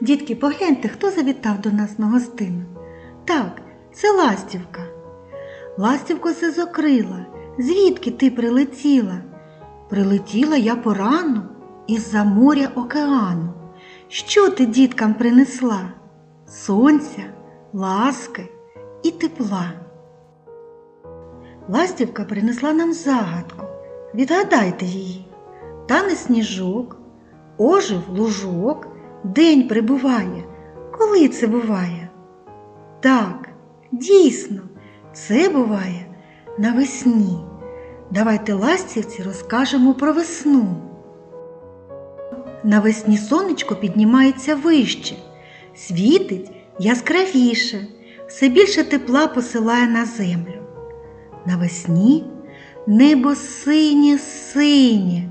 Дітки, погляньте, хто завітав до нас на гостину. Так, це ластівка. Ластівко сизокрила, звідки ти прилетіла? Прилетіла я порано із-за моря океану. Що ти діткам принесла? Сонця, ласки і тепла. Ластівка принесла нам загадку. Відгадайте її. Тане сніжок, ожив лужок, день прибуває. Коли це буває? Так, дійсно, це буває навесні. Давайте ластівці розкажемо про весну. Навесні сонечко піднімається вище, світить яскравіше, все більше тепла посилає на землю. Навесні небо синє синє,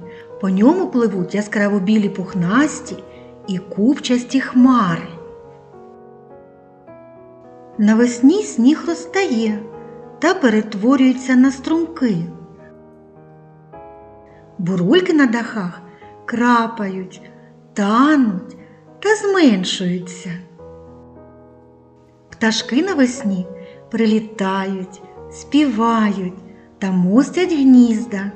по ньому пливуть яскраво білі пухнасті і купчасті хмари. Навесні сніг розтає та перетворюється на струмки. Бурульки на дахах крапають, тануть та зменшуються. Пташки навесні прилітають, співають та мостять гнізда.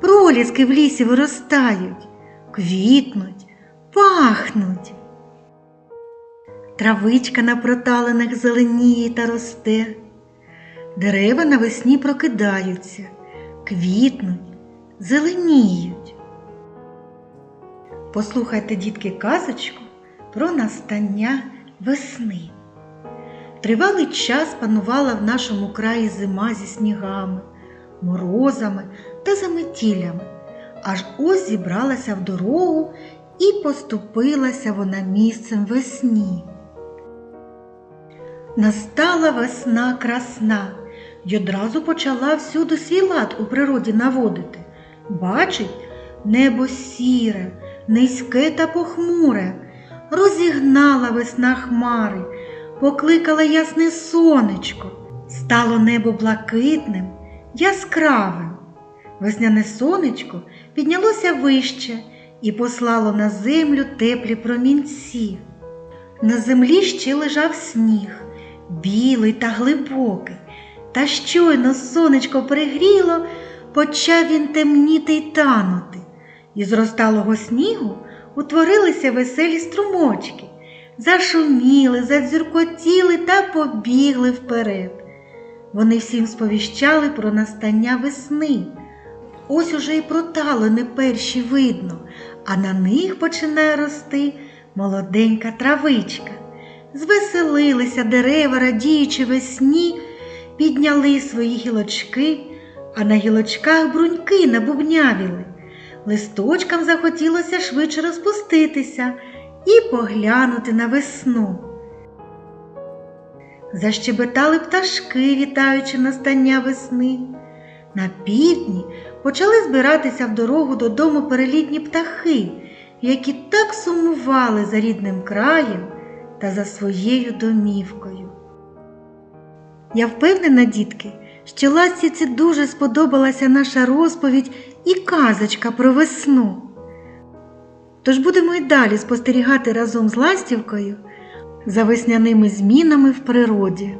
Проліски в лісі виростають, квітнуть, пахнуть. Травичка на проталинах зеленіє та росте. Дерева навесні прокидаються, квітнуть, зеленіють. Послухайте, дітки, казочку про настання весни. Тривалий час панувала в нашому краї зима зі снігами, морозами та заметілями, аж ось зібралася в дорогу і поступилася вона місцем весні. Настала весна красна й одразу почала всюди свій лад у природі наводити. Бачить, небо сіре, низьке та похмуре, розігнала весна хмари, покликала ясне сонечко, стало небо блакитним, яскравим. Весняне сонечко піднялося вище і послало на землю теплі промінці. На землі ще лежав сніг, білий та глибокий, та щойно сонечко пригріло, почав він темніти й танути. Із розталого снігу утворилися веселі струмочки, зашуміли, задзюркотіли та побігли вперед. Вони всім сповіщали про настання весни. Ось уже й проталини перші видно, а на них починає рости молоденька травичка. Звеселилися дерева, радіючи весні, підняли свої гілочки, а на гілочках бруньки набубнявіли. Листочкам захотілося швидше розпуститися і поглянути на весну. Защебетали пташки, вітаючи настання весни. На півдні почали збиратися в дорогу додому перелітні птахи, які так сумували за рідним краєм та за своєю домівкою. Я впевнена, дітки, що ластівці дуже сподобалася наша розповідь і казочка про весну. Тож будемо й далі спостерігати разом з ластівкою за весняними змінами в природі.